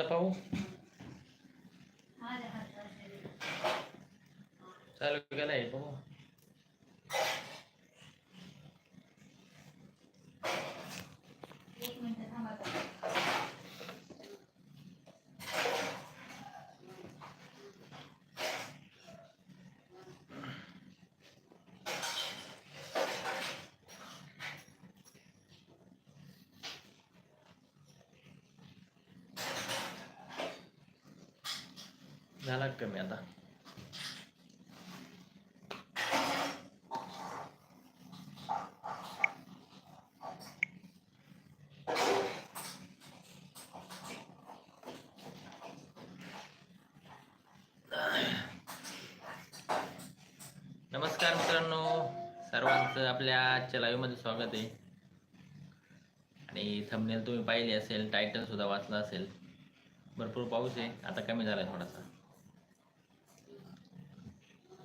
तुझा पाहू चालू केलाय पाहू एक मिनिट थांबा झाला कमी आता? नमस्कार मित्रांनो सर्वांचं आपल्या आजच्या स्वागत आहे. आणि थंबनेल तुम्ही पाहिले असेल टायटल सुद्धा वाचला असेल भरपूर पाऊस आहे आता कमी झाला थोडासा.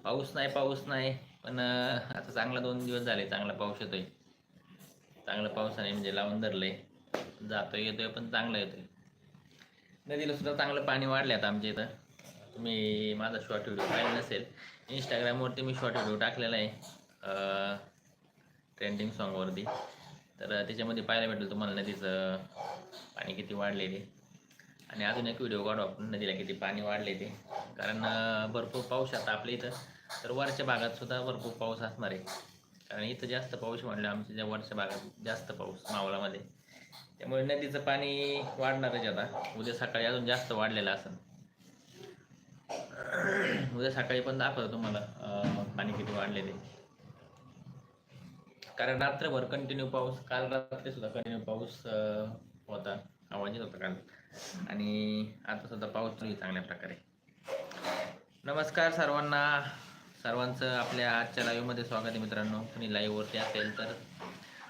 पाऊस नाही पाऊस नाही. पण आता चांगला दोन दिवस झाले चांगला पाऊस येतोय. चांगला पावसाने म्हणजे लावून धरलंय. जातोय येतोय पण चांगला येतोय. नदीला सुद्धा चांगलं पाणी वाढले आता आमच्या इथं. तुम्ही माझा शॉर्ट व्हिडिओ पाहिला नसेल इंस्टाग्रामवरती मी शॉर्ट व्हिडिओ टाकलेला आहे ट्रेंडिंग सॉन्गवरती तर त्याच्यामध्ये पाहायला भेटेल तुम्हाला नदीचं पाणी किती वाढले ते. आणि अजून एक व्हिडिओ काढू आपण नदीला किती पाणी वाढले ते. कारण भरपूर पाऊस आता आपल्या इथं. तर वरच्या भागात सुद्धा भरपूर पाऊस असणार आहे. कारण इथं जास्त पाऊस म्हटलं आमच्या ज्या वरच्या भागात जास्त पाऊस मावळामध्ये. त्यामुळे नदीचं पाणी वाढणारच आता. उद्या सकाळी अजून जास्त वाढलेलं असेल. उद्या सकाळी पण दाखवतो तुम्हाला पाणी किती वाढले ते कारण रात्रभर कंटिन्यू पाऊस काल रात्री सुद्धा कंटिन्यू पाऊस होता. आवाज येत होता काल. आणि आता सुद्धा पाऊस चांगल्या प्रकारे. नमस्कार सर्वांना. सर्वांचं आपल्या आजच्या लाईव्हमध्ये स्वागत आहे मित्रांनो. कुणी लाईव्हवरती असेल तर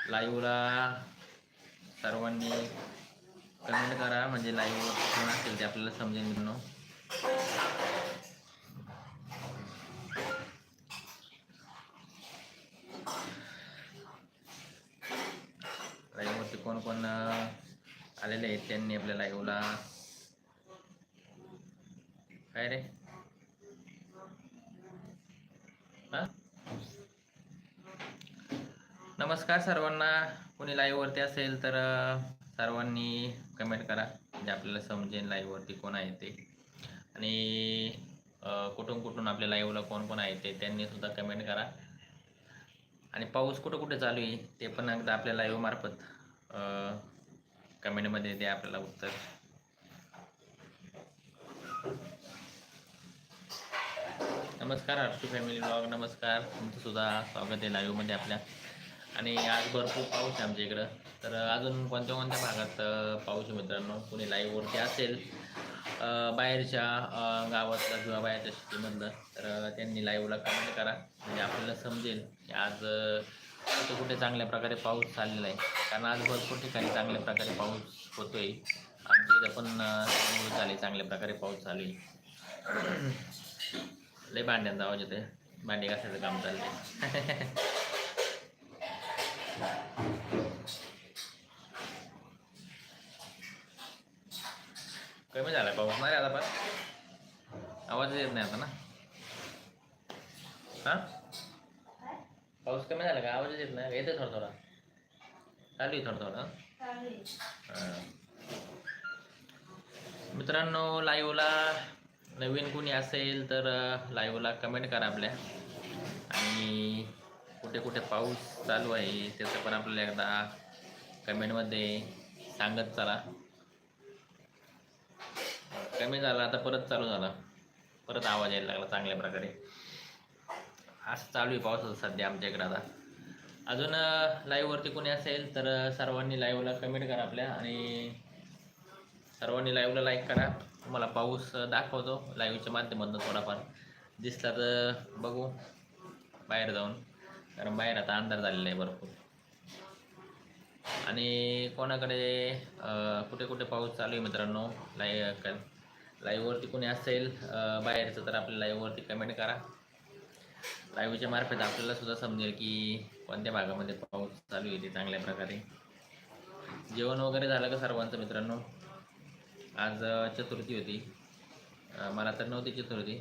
लाईव्हला सर्वांनी कमेंट करा. म्हणजे लाईव्हवर कोण असेल ते आपल्याला समजेल मित्रांनो. लाईव्हवरती कोण कोण आलेले आहेत त्यांनी आपल्या लाईव्हला काय रे? हा? नमस्कार सर्वांना. कोणी लाईव्हवरती असेल तर सर्वांनी कमेंट करा. म्हणजे आपल्याला समजेल लाईव्हवरती कोण आहे ते. आणि कुठून कुठून आपल्या लाईव्हला कोण कोण आहे ते त्यांनी सुद्धा कमेंट करा. आणि पाऊस कुठं कुठे चालू आहे ते पण एकदा आपल्या लाईव्ह मार्फत कमेंटमध्ये द्या आपल्याला उत्तर. नमस्कार हर्षू फॅमिली ब्लॉग नमस्कार. तुमचं सुद्धा स्वागत आहे लाईव्हमध्ये आपल्या. आणि आज भरपूर पाऊस आहे आमच्या इकडं. तर अजून कोणत्या कोणत्या भागात पाऊस आहे मित्रांनो? कुणी लाईव्हवरती असेल बाहेरच्या अं, गावातलं किंवा बाहेरच्या सिटीमधलं तर त्यांनी लाईव्हला कमेंट करा. म्हणजे आपल्याला समजेल की आज कुठे कुठे चांगल्या प्रकारे पाऊस चाललेला आहे. कारण आज भरपूर ठिकाणी चांगल्या प्रकारे पाऊस होतोय. आमच्या इथं पण झाले चांगल्या प्रकारे पाऊस चालू आहे. लय भांड्यांचा आवाज येतोय. भांडी घासायचं काम चाललंय कमी झाला पाऊस नाही आता पण आवाज येत नाही आता ना हा पाऊस कमी झाला का आवाज येत नाही येते थोडा थोडा चालू आहे थोडा थोडा चालू आहे. हा. मित्रांनो लाईव्हला नवीन कोणी असेल तर लाईव्हला कमेंट करा आपल्या. आणि कुठे कुठे पाऊस चालू आहे त्याचं पण आपल्याला एकदा कमेंटमध्ये सांगत चला. कमी झाला आता परत चालू झाला. परत आवाज यायला लागला चांगल्या प्रकारे. असं चालू आहे पाऊस सध्या आमच्या इकडं आता. अजून लाईव्हवरती कोणी असेल तर सर्वांनी लाईव्हला कमेंट करा आपल्या. आणि सर्वांनी लाईव्हला लाईक करा. तुम्हाला पाऊस दाखवतो. लाईव्हच्या माध्यमातून थोडाफार. दिसला तर बघू. बाहेर जाऊन. कारण बाहेर आता अंधार झालेला आहे भरपूर. आणि कोणाकडे कुठे कुठे पाऊस चालू आहे मित्रांनो? लाई लाईव्हवरती कोणी असेल बाहेरचं तर आपल्या लाईव्हवरती कमेंट करा. लाईव्हच्या मार्फत आपल्याला सुद्धा समजेल की कोणत्या भागामध्ये पाऊस चालू आहे ते चांगल्या प्रकारे. जेवण वगैरे झालं का सर्वांचं मित्रांनो? आज चतुर्थी होती. मला तर नव्हती चतुर्थी.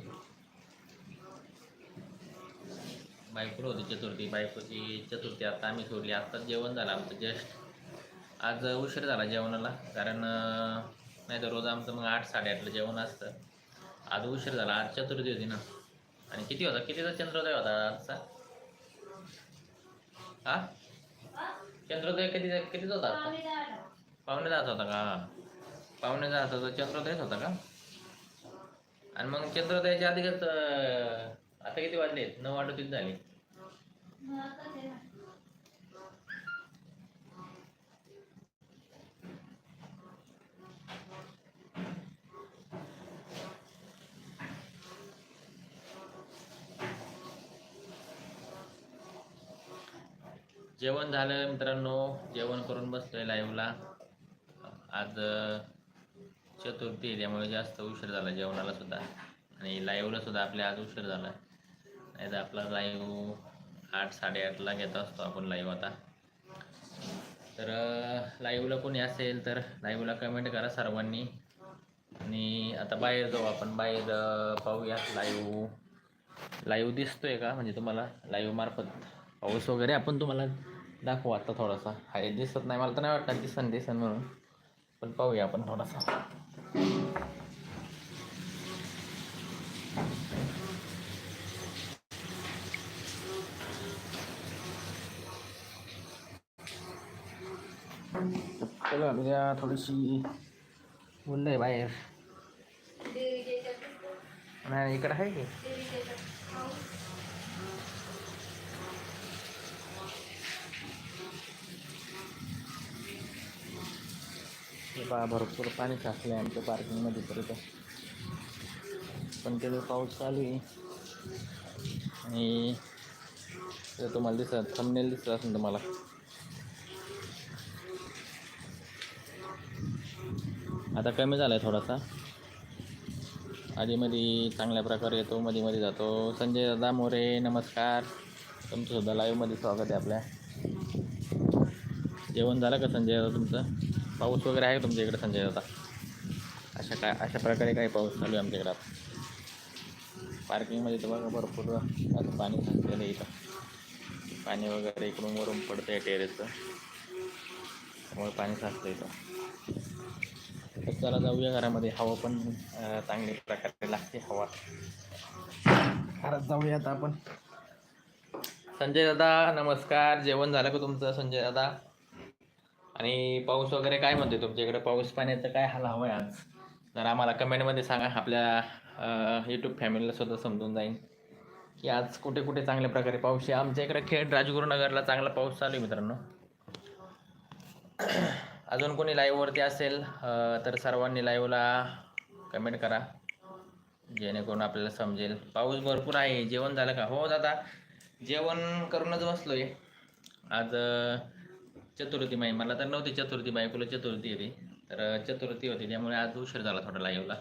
बायकोला होती चतुर्थी. बायकोची चतुर्थी आता आम्ही सोडली. आत्ताच जेवण झालं आमचं जस्ट आज उशीर झाला जेवणाला. कारण नाही तर रोज आमचं मग आठ साडेआठला जेवण असतं. आज उशीर झाला. आज चतुर्थी होती ना. आणि किती होता? कितीचा चंद्रोदय होता आजचा? हा? चंद्रोदय किती कितीचा होता पाहुणे पावणे दहाचा होता का? पाहुण्याचा दहाचा होता चंद्रोदयच होता का? आणि मग चंद्रोदयाच्या आधी अं, आता किती वाजले? नऊ अडतीस झाले. जेवण झालं मित्रांनो. जेवण करून बसलोय लाईव्हला आज चतुर्थी आहे त्यामुळे जास्त उशीर झाला जेवणाला सुद्धा. आणि लाईव्हला सुद्धा आपल्या आज उशीर झाला. नाही तर आपला लाईव्ह आठ साडेआठला घेत असतो आपण लाईव्ह आता. तर लाईव्हला कोणी असेल तर लाईव्हला कमेंट करा सर्वांनी. आणि आता बाहेर जाऊ आपण. बाहेर पाहूया लाईव्ह लाईव्ह दिसतोय का? म्हणजे तुम्हाला लाईव्ह मार्फत पाऊस वगैरे आपण तुम्हाला दाखवू आता थोडासा. हाय दिसत नाही. मला तर नाही वाटत दिसन दिसन म्हणून. पण पाहूया आपण थोडासा. उद्या थोडीशी ऊन आहे बाहेर नाही इकडं आहे की हे भरपूर पाणी साचलं आहे आमच्या पार्किंगमध्ये तर पण त्याचा पाऊस चालू आहे आणि ते तुम्हाला दिसत थंबनेल दिसत असेल तुम्हाला आता कमी झाला आहे थोडासा. आधीमध्ये चांगल्या प्रकारे येतो मध्ये मध्ये जातो. संजय दादा मोरे नमस्कार. तुमचं सुद्धा लाईव्हमध्ये स्वागत आहे आपल्या. जेवण झालं का संजय दादा तुमचं? पाऊस वगैरे आहे का तुमच्या इकडे संजय दादा? अशा काय अशा प्रकारे काही पाऊस चालू आहे आमच्या इकडं पार्किंगमध्ये तर बघा भरपूर असं पाणी साचलेलं आहे इथं. पाणी वगैरे इकडून वरून पडतं आहे टेरेसचं त्यामुळे पाणी साचतं इथं. तर चला जाऊया घरामध्ये. हवा पण अं, चांगली प्रकारे लागते हवा. घरात जाऊया आता आपण. संजय दादा नमस्कार. जेवण झालं का तुमचं संजय दादा? आणि पाऊस वगैरे काय म्हणते तुमच्या इकडे पाऊस पाण्याचं काय हाल हवं आहे आज? जर आम्हाला कमेंटमध्ये सांगा. आपल्या यूट्यूब फॅमिलीला सुद्धा समजून जाईल की आज कुठे कुठे चांगल्या प्रकारे पाऊस आहे? आमच्या इकडे खेड राजगुरुनगरला चांगला पाऊस चालू आहे मित्रांनो. अजून कोणी लाईव्हवरती असेल तर सर्वांनी लाईव्हला कमेंट करा. जेणेकरून आपल्याला समजेल. पाऊस भरपूर आहे. जेवण झालं का? हो दादा. जेवण करूनच बसलोय. आज चतुर्थी माई मला तर नव्हती चतुर्थी बायकोला चतुर्थी होती तर चतुर्थी होती. त्यामुळे आज उशीर झाला थोडा लाईव्हला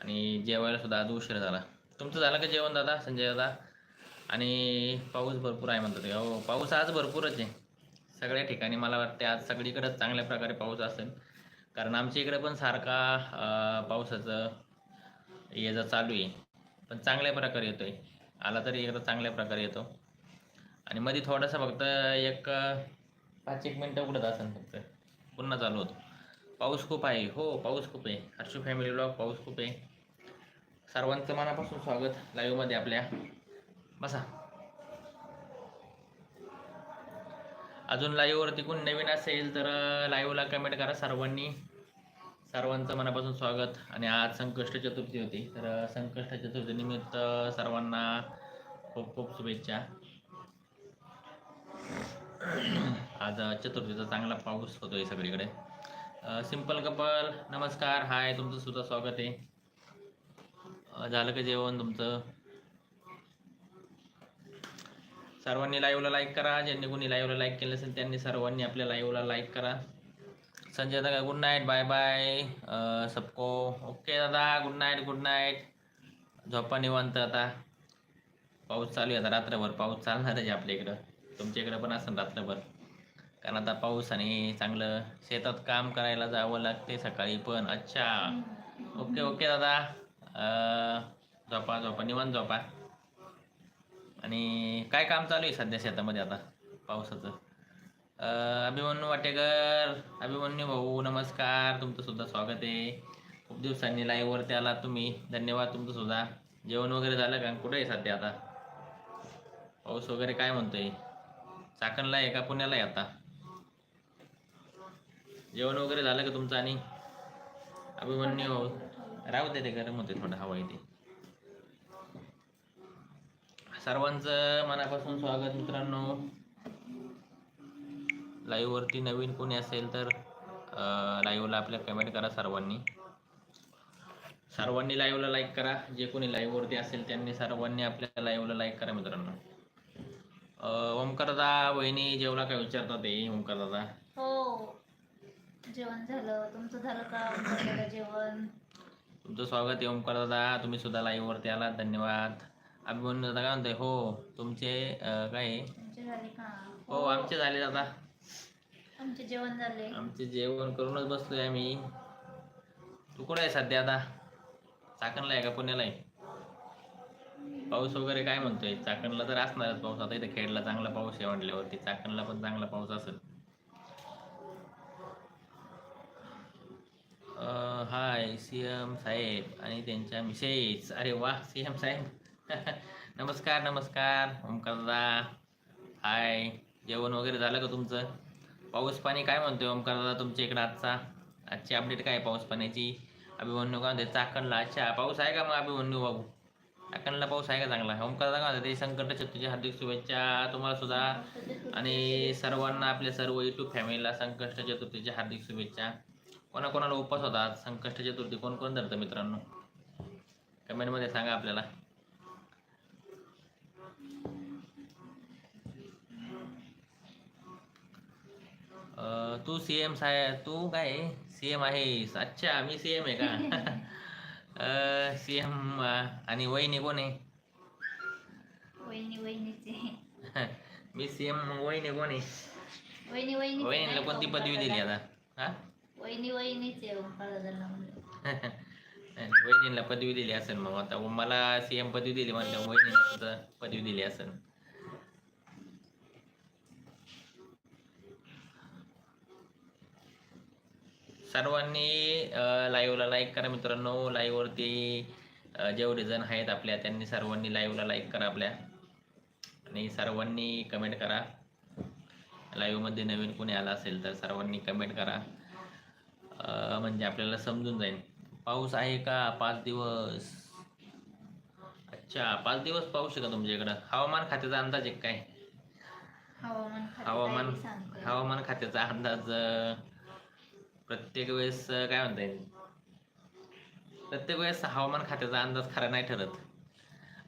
आणि जेवायला सुद्धा आज उशीर झाला. तुमचं झालं का जेवण दादा संजय दादा? आणि पाऊस भरपूर आहे म्हणतात ते. हो पाऊस आज भरपूरच आहे. सगळ्या ठिकाणी मला वाटते आज सगळीकडेच चांगल्या प्रकारे पाऊस असेल. कारण आमच्या इकडे पण सारखा पावसाचं ये जा चालू आहे पण चांगल्या प्रकारे येतो आहे आला तरी एकदा चांगल्या प्रकारे येतो. आणि मध्ये थोडासा फक्त एक पाच एक मिनटं उघडत असेल फक्त. पुन्हा चालू होतो. पाऊस खूप आहे. हो पाऊस खूप आहे. हर्षू फॅमिली ब्लॉग पाऊस खूप आहे. सर्वांचं मनापासून स्वागत. लाईव्हमध्ये आपल्या. बसा. अजून लाईव्हवरती कोण नवीन असेल तर लाईव्हला कमेंट करा सर्वांनी. सर्वांचं मनापासून स्वागत. आणि आज संकष्ट चतुर्थी होती. तर संकष्ट चतुर्थी निमित्त सर्वांना खूप खूप शुभेच्छा. आज चतुर्थीचा चांगला पाऊस होतोय सगळीकडे. सिंपल कपल नमस्कार. हाय तुमचं सुद्धा स्वागत आहे. झालं का जेवण तुमचं? सर्वांनी लाईव्हला लाईक करा. ज्यांनी कोणी लाईव्हला लाईक केलं असेल त्यांनी सर्वांनी आपल्या लाईव्हला लाईक करा. संजय दादा गुड नाईट बाय बाय सबको. ओके दादा. गुड नाईट गुड नाईट झोपा निवांत आता. पाऊस चालू आहे आता. रात्रभर पाऊस चालणार आहे आपल्या इकडं. तुमच्या इकडं पण असेल रात्रभर. कारण आता पाऊस आणि चांगलं शेतात काम करायला जावं लागते सकाळी पण. अच्छा. ओके ओके दादा. झोपा झोपा. निवांत झोपा. आणि काय काम चालू आहे सध्या शेतामध्ये आता? पावसाचं? अभिमन्यू वाटेकर अभिमन्यू भाऊ नमस्कार. तुमचं सुद्धा स्वागत आहे. खूप दिवसांनी लाईव्हवरती आला तुम्ही. धन्यवाद तुमचं सुद्धा. जेवण वगैरे झालं का? कुठे आहे सध्या आता? पाऊस वगैरे काय म्हणतोय? चाकणला आहे का पुण्याला आहे आता? जेवण वगैरे झालं का तुमचं आणि? अभिमन्यू भाऊ राहू दे ते गरम होते थोडं हवा येते. सर्वांचं मनापासून स्वागत मित्रांनो. लाईव्ह वरती नवीन कोणी असेल तर लाईव्हला आपल्या कमेंट करा सर्वांनी. सर्वांनी लाईव्हला लाईक करा. जे कोणी लाईव्ह वरती असेल त्यांनी सर्वांनी आपल्या लाईव्हला लाईक करा मित्रांनो. ओमकारदा वहिनी जेवला काय विचारतात ते ओमकारदादा? हो. जेवण झालं. तुमचं झालं का जेवण? तुमचं स्वागत आहे ओमकार दादा तुम्ही सुद्धा लाईव्ह वरती आलात. धन्यवाद. अभिमन्यू दादा काय म्हणतोय? हो तुमचे अं, काय? आहे? तुमचे झाले का? हो आमचे झाले दादा. आमचे जेवण झाले. आमचे जेवण करूनच बसलोय आम्ही. तू कुठे आहे सध्या आता? चाकणला आहे का पुण्याला आहे? पाऊस वगैरे काय म्हणतोय? चाकणला तर असणारच पाऊस. आता इथे खेडला चांगला पाऊस आहे म्हटल्यावरती चाकणला पण चांगला पाऊस असेल. अं, हाय सी एम साहेब आणि त्यांच्या मिसेस. अरे वा सी एम साहेब. नमस्कार नमस्कार. ओमकारदा. हाय. जेवण वगैरे झालं का तुमचं? पाऊस पाणी काय म्हणतोय ओमकारदा तुमच्या इकडं आजचा? आजची अपडेट काय आहे पाऊस पाण्याची? अभिमन्यू का म्हणते चाकणला. अच्छा पाऊस आहे का मग अभिमन्यू बाबू चाकणला पाऊस आहे का चांगला? ओमकारदा का म्हणते संकट चतुर्थीच्या हार्दिक शुभेच्छा तुम्हाला सुद्धा आणि सर्वांना आपल्या सर्व युट्यूब फॅमिलीला संकष्ट चतुर्थीच्या हार्दिक शुभेच्छा. कोणाकोणाला उपवास होतात संकष्ट चतुर्थी कोण कोण धरतं मित्रांनो? कमेंटमध्ये सांगा आपल्याला. तू सी एम साहेब तू काय? सी एम आहेस अच्छा मी सी एम आहे का? सी एम आणि वहिनी कोण आहे? मी सी एम वहिनी कोण आहे? वहिनी वहिनी वहिनीला कोणती पदवी दिली आता? हा? वहिनीला पदवी दिली असेल मग. आता मला सीएम पदवी दिली म्हटलं वहिनीला पदवी दिली असेल. सर्वांनी लाईव्हला लाईक करा मित्रांनो. लाईव्ह वरती अं, जेवढे जण आहेत आपल्या त्यांनी सर्वांनी लाईव्हला लाईक करा आपल्या. आणि सर्वांनी कमेंट करा. लाईव्हमध्ये नवीन कोणी आला असेल तर सर्वांनी कमेंट करा. म्हणजे आपल्याला समजून जाईल. पाऊस आहे का? पाच दिवस. अच्छा पाच दिवस पाऊस आहे का तुमच्या इकडं? हवामान खात्याचा अंदाज आहे काय? हवामान हवामान. हवामान खात्याचा अंदाज प्रत्येक वेळेस काय म्हणता येईल? प्रत्येक वेळेस हवामान खात्याचा अंदाज खरा नाही ठरत.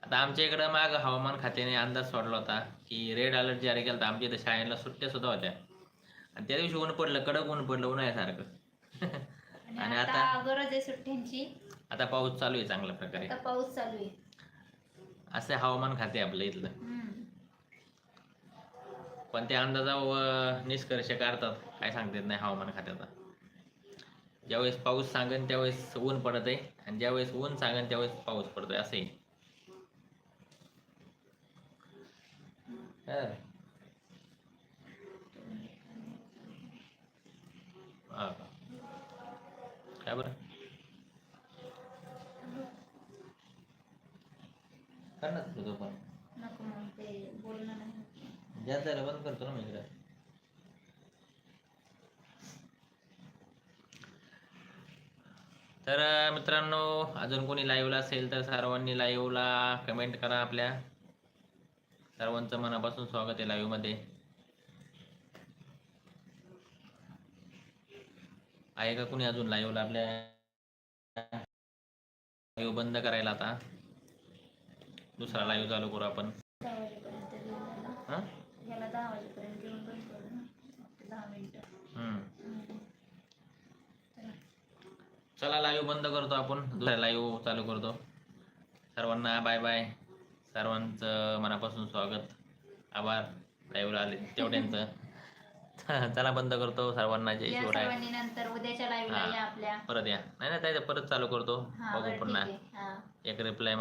आता आमच्या इकडं माग हवामान खात्याने अंदाज सोडला होता की रेड अलर्ट जारी केला होता आमच्या इथं शाळेला सुट्ट्या सुद्धा होत्या. आणि त्या दिवशी ऊन पडलं कडक ऊन पडलं उन्हाळ्यासारखं. आणि आणि आता गरज आहे सुट्ट्यांची? आता पाऊस चालू आहे चांगल्या प्रकारे. आता पाऊस चालू आहे. असं हवामान खाते आपलं इथलं. पण त्या अंदाजावर निष्कर्ष काढतात. काय सांगता येत नाही हवामान खात्याचा. ज्यावेळेस पाऊस सांगेन त्यावेळेस ऊन पडत आहे आणि ज्यावेळेस ऊन सांगेन त्यावेळेस पाऊस पडतोय असं आहे हा. हा. का? काय बरं? कर ना तुझं पण? झालं बंद करतो ना मी इकडे. तर मित्रांनो अजून कोणी लाईव्हला असेल तर सर्वांनी लाईव्हला कमेंट करा आपल्या. सर्वांचं मनापासून स्वागत आहे लाईव्हमध्ये. आहे का कोणी अजून लाईव्हला आपल्या? लाईव्ह बंद करायला आता. दुसरा लाईव्ह चालू करू आपण दहा वाजेपर्यंत येऊन जाईल ना. हां याला दहा वाजेपर्यंत येऊन बंद करू ना फक्त दहा मिनिटं हम्म. हम्म. चला. चला लाईव्ह बंद करतो आपण. दुसरा लाईव्ह चालू करतो. सर्वांना बाय बाय सर्वांचं मनापासून स्वागत. आभार. लाईव्हला आले. तेवढ्यांचं. चला बंद करतो. सर्वांना जय शिवराय. नंतर उद्याच्या लाईव्हला. या आपल्या. परत या. नाही नाही परत चालू करतो. बघू पुन्हा. एक रिप्लाय